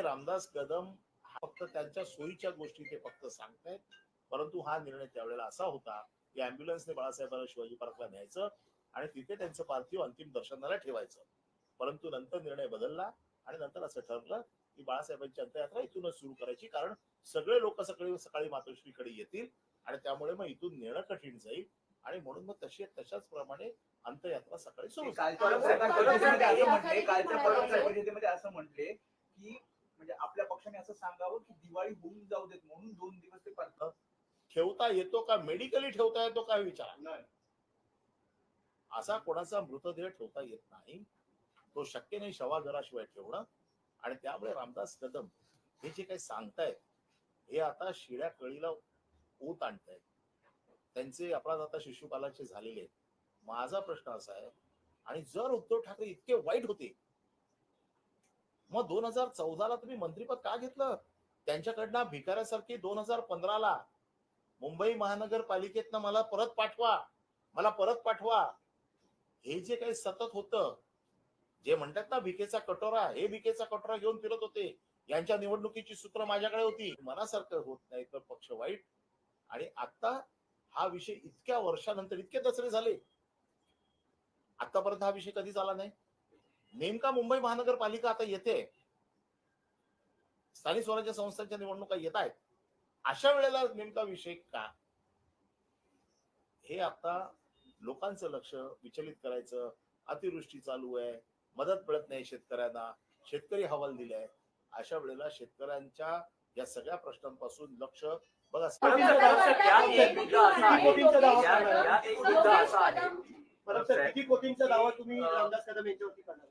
हे रामदास कदम हा फक्त त्यांच्या सोयीच्या गोष्टी ते फक्त सांगतायत परंतु हा निर्णय त्यावेळेला असा होता की अँब्युलन्सने बाळासाहेबांना शिवाजी पार्कला न्यायचं आणि तिथे त्यांचं पार्थिव अंतिम दर्शनाला ठेवायचं परंतु नंतर निर्णय बदलला आणि नंतर असं ठरलं की बाळासाहेबांची अंत्ययात्रा इथूनच सुरू करायची कारण सगळे लोक सकाळी सकाळी मातोश्रीकडे येतील आणि त्यामुळे मग इथून नेणं कठीण जाईल आणि म्हणून मग तशी तशाच प्रमाणे अंत्ययात्रा सकाळी सुरू असं म्हटले कालच्या परवाच्या परिषदेमध्ये असं म्हटले की म्हणजे आपल्या पक्षाने असं सांगावं की दिवाळी होऊन जाऊ देत म्हणून दोन दिवस ते परत ठेवता येतो का? मेडिकली ठेवता येतो का? विचार. नाही. असा कोणाचा मृतदेह ठेवता येत नाही. तो शक्य नाही शवाघराशिवाय ठेवणं. आणि त्यामुळे रामदास कदम हे जे काही सांगतायत हे आता शिड्या कळीला ऊत आणतायत. त्यांचे अपराध आता शिशुपालाचे झालेले आहेत. माझा प्रश्न असा आहे आणि जर उद्धव ठाकरे इतके वाईट होते मग दोन हजार चौदाला तुम्ही मंत्रीपद का घेतलं? त्यांच्याकडनं भिकाऱ्यासारखी दोन हजार पंधराला मुंबई महानगरपालिकेतनं मला परत पाठवा मला परत पाठवा. हे जे काही सतत होतं जे म्हणतात ना भिकेचा कटोरा हे भिकेचा कटोरा घेऊन फिरत होते. यांच्या निवडणुकीची सूत्र माझ्याकडे होती. मनासारखं होत नाही तर पक्ष वाईट. आणि आता हा विषय इतक्या वर्षानंतर इतके दसरे झाले. आतापर्यंत हा विषय कधी झाला नाही? नेमका मुंबई महानगरपालिका आता येते. स्थानिक स्वराज्य संस्थांच्या निवडणुका येत आहेत. अशा वेळेला नेमका विषय का हे आता लोकांचं लक्ष विचलित करायचं अतिवृष्टी चालू आहे मदत मिळत नाही शेतकऱ्यांना शेतकरी हवाल दिलाय. अशा वेळेला शेतकऱ्यांच्या या सगळ्या प्रश्नांपासून लक्ष बघा. कोटींचा दावा या- करणार. यात एक मुद्दा असा आहे. परत सर, किती कोटींचा दावा तुम्ही रामदास कदम यांच्यावरती करणार